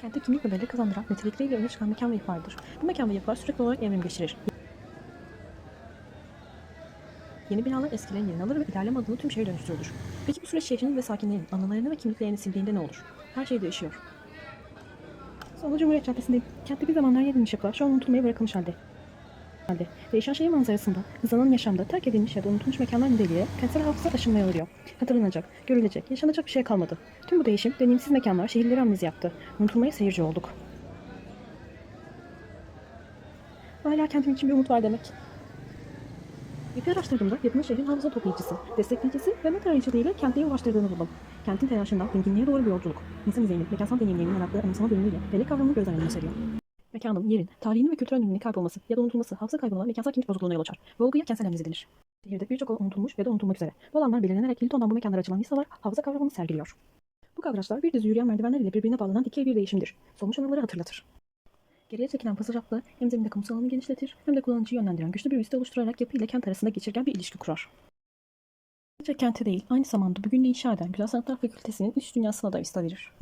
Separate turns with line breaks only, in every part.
Kente kimlik ve bellek kazandıran nitelikleriyle öne çıkan mekan ve yapılardır. Bu mekan ve yapılar sürekli olarak evrim geçirir. Yeni binalar eskilerin yerini alır ve ilerleme adına tüm şehir dönüştürülür. Peki bu süreç şehrin ve sakinlerin anılarını ve kimliklerini sildiğinde ne olur? Her şey değişiyor. Sonra Cumhuriyet Caddesi'ndeyim. Kentte bir zamanlar yer edilmiş yapılar şu an unutulmaya bırakılmış halde. Halde. Değişen şehir manzarasında, hızlanan yaşamda terk edilmiş ya da unutulmuş mekanlar nedeniyle kentsel hafıza aşınmaya uğruyor. Hatırlanacak, görülecek, yaşanacak bir şey kalmadı. Tüm bu değişim, deneyimsiz mekanlar şehirleri amnezi yaptı. Unutulmaya seyirci olduk. Hala kentim için bir umut var demek. İpi araştırdığımda yapının şehrin hafıza toplayıcısı, destekleyicisi ve met arayıcılığıyla kentliğe ulaştırdığını buldum. Kentin telaşından zenginliğe doğru bir yolculuk. İnsan izleyinin mekansal deneyimlerinin yarattığı anımsama bölümüyle bellek kavramını gözden önüne seriyor. Mekanın, yerin, tarihinin ve kültürel önünün kaybolması ya da unutulması hafıza kaybına mekansal kimlik bozukluğuna yol açar. Ve kentsel amnezi denir. Şehirde birçok olan unutulmuş ve de unutulmak üzere. Bu alanlar belirlenerek Hilton'dan bu mekanlara açılan listalar hafıza kavramını sergiliyor. Bu kavraçlar bir dizi yürüyen merdivenler ile birbirine bağlanan dikey bir değişimdir. Solmuş anıları hatırlatır. Geriye çekilen pasaj hattı hem zeminde kamusal alanı genişletir hem de kullanıcıyı yönlendiren güçlü bir vista oluşturarak yapı ile kent arasında geçirgen bir ilişki kurar. Sadece kente değil, aynı zamanda bugün de inşa eden Güzel Sanatlar Fakültesi'nin iç dünyasına da vista verir.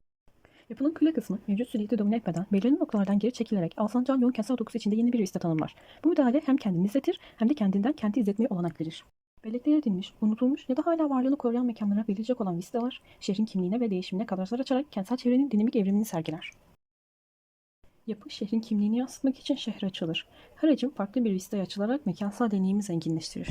Yapının kule kısmı mevcut süliyeti domine etmeden belirli noktalardan geri çekilerek Alsancak'ın yoğun kentsel dokusu içinde yeni bir vista tanımlar. Bu müdahale hem kendini izletir hem de kendinden kenti izletmeye olanak verir. Bellekleri edilmiş, unutulmuş ya da hala varlığını koruyan mekanlara verilecek olan vistalar, şehrin kimliğine ve değişimine kadrajlar açarak kentsel çevrenin dinamik evrimini sergiler. Yapı şehrin kimliğini yansıtmak için şehre açılır. Her hacim farklı bir vistaya açılarak mekansal deneyimi zenginleştirir.